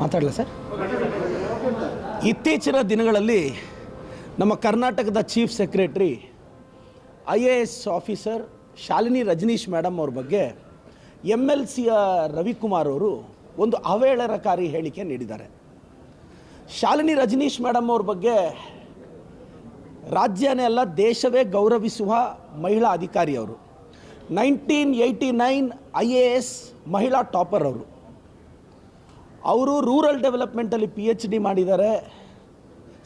ಮಾತಾಡಲ sir? ಇತ್ತೀಚಿನ ದಿನಗಳಲ್ಲಿ ನಮ್ಮ ಕರ್ನಾಟಕದ chief secretary, I A S officer Shalini Rajneesh madam ಅವ್ರ ಬಗ್ಗೆ ಎಂ ಎಲ್ ಸಿಯ ರವಿಕುಮಾರ್ ಅವರು ಒಂದು ಅವೇಳನಕಾರಿ ಹೇಳಿಕೆ ನೀಡಿದ್ದಾರೆ. ಶಾಲಿನಿ ರಜನೀಶ್ ಮೇಡಮ್ ಅವ್ರ ಬಗ್ಗೆ ರಾಜ್ಯನೇ ಅಲ್ಲ, ದೇಶವೇ ಗೌರವಿಸುವ ಮಹಿಳಾ ಅಧಿಕಾರಿ ಅವರು. Nineteen eighty nine I A S ಮಹಿಳಾ ಟಾಪರ್ ಅವರು. ಅವರು ರೂರಲ್ ಡೆವಲಪ್ಮೆಂಟಲ್ಲಿ ಪಿ ಎಚ್ ಡಿ ಮಾಡಿದ್ದಾರೆ.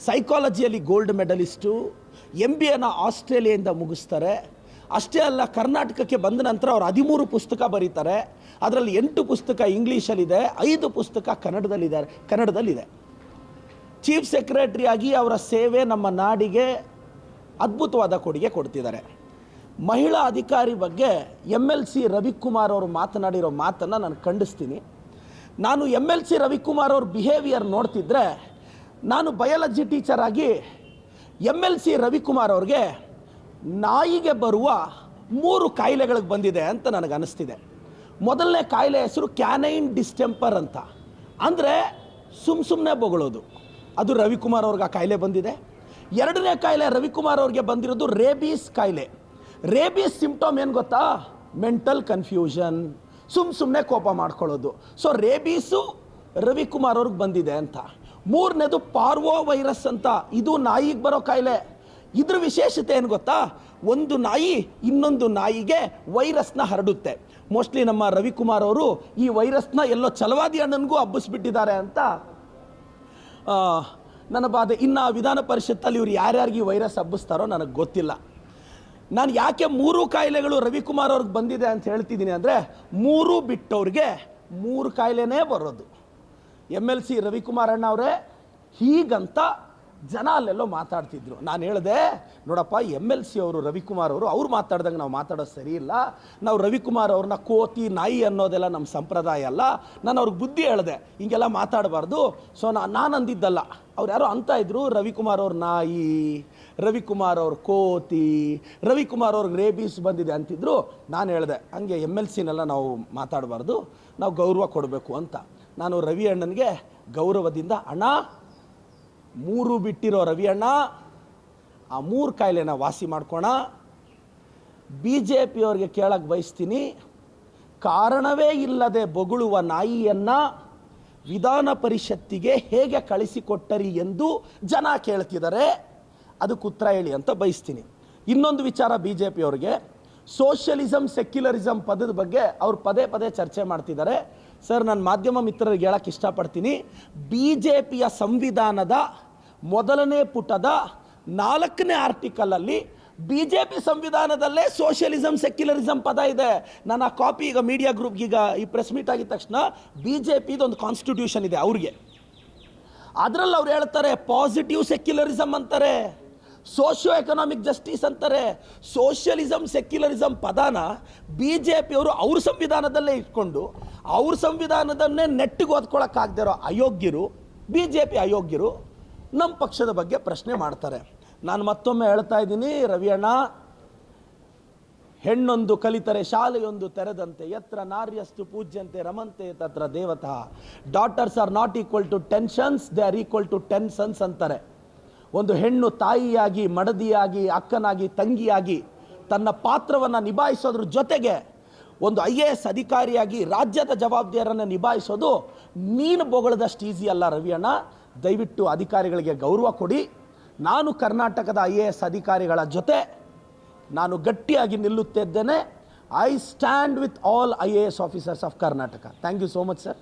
ಸೈಕಾಲಜಿಯಲ್ಲಿ ಗೋಲ್ಡ್ ಮೆಡಲಿಸ್ಟು ಎಂ ಬಿ ಎನ ಆಸ್ಟ್ರೇಲಿಯಾದಿಂದ ಮುಗಿಸ್ತಾರೆ. ಅಷ್ಟೇ ಅಲ್ಲ, ಕರ್ನಾಟಕಕ್ಕೆ ಬಂದ ನಂತರ ಅವರು ಹದಿಮೂರು ಪುಸ್ತಕ ಬರೀತಾರೆ. ಅದರಲ್ಲಿ ಎಂಟು ಪುಸ್ತಕ ಇಂಗ್ಲೀಷಲ್ಲಿದೆ, ಐದು ಪುಸ್ತಕ ಕನ್ನಡದಲ್ಲಿದ್ದಾರೆ, ಕನ್ನಡದಲ್ಲಿದೆ. ಚೀಫ್ ಸೆಕ್ರೆಟರಿ ಆಗಿ ಅವರ ಸೇವೆ ನಮ್ಮ ನಾಡಿಗೆ ಅದ್ಭುತವಾದ ಕೊಡುಗೆ ಕೊಡ್ತಿದ್ದಾರೆ. ಮಹಿಳಾ ಅಧಿಕಾರಿ ಬಗ್ಗೆ ಎಂ ಎಲ್ ಸಿ ರವಿಕುಮಾರ್ ಅವರು ಮಾತನಾಡಿರೋ ಮಾತನ್ನು ನಾನು ಖಂಡಿಸ್ತೀನಿ. ನಾನು ಎಂ ಎಲ್ ಸಿ ರವಿಕುಮಾರ್ ಅವ್ರ ಬಿಹೇವಿಯರ್ ನೋಡ್ತಿದ್ರೆ, ನಾನು ಬಯಾಲಜಿ ಟೀಚರ್ ಆಗಿ ಎಂ ಎಲ್ ಸಿ ರವಿಕುಮಾರ್ ಅವ್ರಿಗೆ ನಾಯಿಗೆ ಬರುವ ಮೂರು ಕಾಯಿಲೆಗಳಿಗೆ ಬಂದಿದೆ ಅಂತ ನನಗೆ ಅನಿಸ್ತಿದೆ. ಮೊದಲನೇ ಕಾಯಿಲೆ ಹೆಸರು ಕ್ಯಾನೈನ್ ಡಿಸ್ಟೆಂಪರ್ ಅಂತ. ಅಂದರೆ ಸುಮ್ ಸುಮ್ಮನೆ ಬೊಗಳೋದು. ಅದು ರವಿಕುಮಾರ್ ಅವ್ರಿಗೆ ಆ ಕಾಯಿಲೆ ಬಂದಿದೆ. ಎರಡನೇ ಕಾಯಿಲೆ ರವಿಕುಮಾರ್ ಅವ್ರಿಗೆ ಬಂದಿರೋದು ರೇಬೀಸ್ ಕಾಯಿಲೆ. ರೇಬೀಸ್ ಸಿಂಪ್ಟಮ್ ಏನು ಗೊತ್ತಾ? ಮೆಂಟಲ್ ಕನ್ಫ್ಯೂಷನ್ ಸುಮ್ಮ ಸುಮ್ಮನೆ ಕೋಪ ಮಾಡ್ಕೊಳ್ಳೋದು. ಸೊ ರೇಬೀಸು ರವಿಕುಮಾರ್ ಅವ್ರಿಗೆ ಬಂದಿದೆ ಅಂತ. ಮೂರನೇದು ಪಾರ್ವೋ ವೈರಸ್ ಅಂತ. ಇದು ನಾಯಿಗೆ ಬರೋ ಕಾಯಿಲೆ. ಇದ್ರ ವಿಶೇಷತೆ ಏನು ಗೊತ್ತಾ? ಒಂದು ನಾಯಿ ಇನ್ನೊಂದು ನಾಯಿಗೆ ವೈರಸ್ನ ಹರಡುತ್ತೆ. ಮೋಸ್ಟ್ಲಿ ನಮ್ಮ ರವಿಕುಮಾರ್ ಅವರು ಈ ವೈರಸ್ನ ಎಲ್ಲೋ ಚಲವಾದಿ ಅಣ್ಣನಿಗೂ ಹಬ್ಬಿಸ್ಬಿಟ್ಟಿದ್ದಾರೆ ಅಂತ. ನನ್ನ ಬಾಧೆ. ಇನ್ನು ವಿಧಾನ ಪರಿಷತ್ತಲ್ಲಿ ಇವ್ರು ಯಾರ್ಯಾರಿಗೆ ಈ ವೈರಸ್ ಹಬ್ಬಿಸ್ತಾರೋ ನನಗೆ ಗೊತ್ತಿಲ್ಲ. ನಾನು ಯಾಕೆ ಮೂರು ಕಾಯಿಲೆಗಳು ರವಿಕುಮಾರ್ ಅವ್ರಿಗೆ ಬಂದಿದೆ ಅಂತ ಹೇಳ್ತಿದ್ದೀನಿ ಅಂದರೆ ಮೂರು ಬಿಟ್ಟವ್ರಿಗೆ ಮೂರು ಕಾಯಿಲೆನೇ ಬರೋದು. ಎಂ ಎಲ್ ಸಿ ರವಿಕುಮಾರ್ ಅಣ್ಣ ಅವರೇ, ಹೀಗಂತ ಜನ ಅಲ್ಲೆಲ್ಲೋ ಮಾತಾಡ್ತಿದ್ರು. ನಾನು ಹೇಳಿದೆ, ನೋಡಪ್ಪ ಎಂ ಎಲ್ ಸಿ ಅವರು, ರವಿಕುಮಾರ್ ಅವರು, ಅವ್ರು ಮಾತಾಡ್ದಂಗೆ ನಾವು ಮಾತಾಡೋದು ಸರಿ ಇಲ್ಲ. ನಾವು ರವಿಕುಮಾರ್ ಅವ್ರನ್ನ ಕೋತಿ, ನಾಯಿ ಅನ್ನೋದೆಲ್ಲ ನಮ್ಮ ಸಂಪ್ರದಾಯ ಅಲ್ಲ. ನಾನು ಅವ್ರಿಗೆ ಬುದ್ಧಿ ಹೇಳಿದೆ, ಹಿಂಗೆಲ್ಲ ಮಾತಾಡಬಾರ್ದು. ಸೊ ನಾನು ಅಂದಿದ್ದಲ್ಲ ಅವ್ರು ಯಾರೋ ಅಂತ ಇದ್ರು, ರವಿಕುಮಾರ್ ಅವ್ರ ನಾಯಿ. ರವಿಕುಮಾರ್ ಅವ್ರ ಕೋತಿ, ರವಿಕುಮಾರ್ ಅವ್ರಿಗೆ ರೇಬೀಸ್ ಬಂದಿದೆ ಅಂತಿದ್ರು, ನಾನು ಹೇಳಿದೆ, ಹಂಗೆ ಎಂ ಎಲ್ ಸಿನೆಲ್ಲ ನಾವು ಮಾತಾಡಬಾರ್ದು, ನಾವು ಗೌರವ ಕೊಡಬೇಕು ಅಂತ. ನಾನು ರವಿ ಅಣ್ಣನಿಗೆ ಗೌರವದಿಂದ ಅಣ್ಣ, ಮೂರು ಬಿಟ್ಟಿರೋ ರವಿ ಅಣ್ಣ, ಆ ಮೂರು ಕಾಯಿಲೆನ ವಾಸಿ ಮಾಡ್ಕೋಣ. ಬಿ ಜೆ ಪಿಯವ್ರಿಗೆ ಕೇಳಕ್ಕೆ ಬಯಸ್ತೀನಿ, ಕಾರಣವೇ ಇಲ್ಲದೆ ಬೊಗಳುವ ನಾಯಿಯನ್ನು ವಿಧಾನ ಪರಿಷತ್ತಿಗೆ ಹೇಗೆ ಕಳಿಸಿಕೊಟ್ಟರಿ ಎಂದು ಜನ ಕೇಳ್ತಿದ್ದಾರೆ. ಅದಕ್ಕೆ ಉತ್ತರ ಹೇಳಿ ಅಂತ ಬಯಸ್ತೀನಿ. ಇನ್ನೊಂದು ವಿಚಾರ ಬಿ ಜೆ ಪಿಯವ್ರಿಗೆ ಸೋಷಿಯಲಿಸಮ್ ಸೆಕ್ಯುಲರಿಸಮ್ ಪದದ ಬಗ್ಗೆ ಅವ್ರು ಪದೇ ಪದೇ ಚರ್ಚೆ ಮಾಡ್ತಿದ್ದಾರೆ. ಸರ್, ನಾನು ಮಾಧ್ಯಮ ಮಿತ್ರರಿಗೆ ಹೇಳಕ್ಕೆ ಇಷ್ಟಪಡ್ತೀನಿ. ಬಿ ಜೆ ಪಿಯ ಸಂವಿಧಾನದ ಮೊದಲನೇ ಪುಟದ ನಾಲ್ಕನೇ ಆರ್ಟಿಕಲಲ್ಲಿ ಬಿ ಜೆ ಪಿ ಸಂವಿಧಾನದಲ್ಲೇ ಸೋಷಿಯಲಿಸಮ್ ಸೆಕ್ಯುಲರಿಸಮ್ ಪದ ಇದೆ. ನಾನು ಆ ಕಾಪಿ ಈಗ ಮೀಡಿಯಾ ಗ್ರೂಪ್ಗೆ ಈಗ ಈ ಪ್ರೆಸ್ ಮೀಟ್ ಆಗಿದ ತಕ್ಷಣ ಬಿ ಜೆ ಪಿದೊಂದು ಕಾನ್ಸ್ಟಿಟ್ಯೂಷನ್ ಇದೆ ಅವ್ರಿಗೆ. ಅದರಲ್ಲಿ ಅವ್ರು ಹೇಳ್ತಾರೆ ಪಾಸಿಟಿವ್ ಸೆಕ್ಯುಲರಿಸಮ್ ಅಂತಾರೆ. ಸೋಷಿಯೋ ಎಕನಾಮಿಕ್ ಜಸ್ಟಿಸ್ ಅಂತಾರೆ. ಸೋಷಿಯಲಿಸಮ್ ಸೆಕ್ಯುಲರಿಸಮ್ ಪದಾನ ಬಿ ಜೆ ಪಿಯವರು ಅವ್ರ ಸಂವಿಧಾನದಲ್ಲೇ ಇಟ್ಕೊಂಡು ಅವ್ರ ಸಂವಿಧಾನದನ್ನೇ ನೆಟ್ಟಿಗೆ ಓದ್ಕೊಳಕ್ಕಾಗದೇ ಇರೋ ಅಯೋಗ್ಯರು ಬಿ ಜೆ ಪಿ ಅಯೋಗ್ಯರು ನಮ್ಮ ಪಕ್ಷದ ಬಗ್ಗೆ ಪ್ರಶ್ನೆ ಮಾಡ್ತಾರೆ. ನಾನು ಮತ್ತೊಮ್ಮೆ ಹೇಳ್ತಾ ಇದ್ದೀನಿ, ರವಿಯಣ್ಣ, ಹೆಣ್ಣೊಂದು ಕಲಿತರೆ ಶಾಲೆಯೊಂದು ತೆರೆದಂತೆ, ಎತ್ರ ನಾರ್ಯಸ್ತು ಪೂಜ್ಯಂತೆ ರಮಂತೆ ತತ್ರ ದೇವತಾ. Daughters are not equal to tensions they are equal to tensions ಅಂತಾರೆ. ಒಂದು ಹೆಣ್ಣು ತಾಯಿಯಾಗಿ, ಮಡದಿಯಾಗಿ, ಅಕ್ಕನಾಗಿ, ತಂಗಿಯಾಗಿ ತನ್ನ ಪಾತ್ರವನ್ನು ನಿಭಾಯಿಸೋದ್ರ ಜೊತೆಗೆ ಒಂದು ಐ ಎ ಎಸ್ ಅಧಿಕಾರಿಯಾಗಿ ರಾಜ್ಯದ ಜವಾಬ್ದಾರಿಯನ್ನು ನಿಭಾಯಿಸೋದು ನೀನು ಬೊಗಳದಷ್ಟು ಈಸಿ ಅಲ್ಲ ರವಿಯಣ್ಣ. ದಯವಿಟ್ಟು ಅಧಿಕಾರಿಗಳಿಗೆ ಗೌರವ ಕೊಡಿ. ನಾನು ಕರ್ನಾಟಕದ ಐ ಎ ಎಸ್ ಅಧಿಕಾರಿಗಳ ಜೊತೆ ನಾನು ಗಟ್ಟಿಯಾಗಿ ನಿಲ್ಲುತ್ತಿದ್ದೇನೆ I stand with all I A S officers of Karnataka thank you so much sir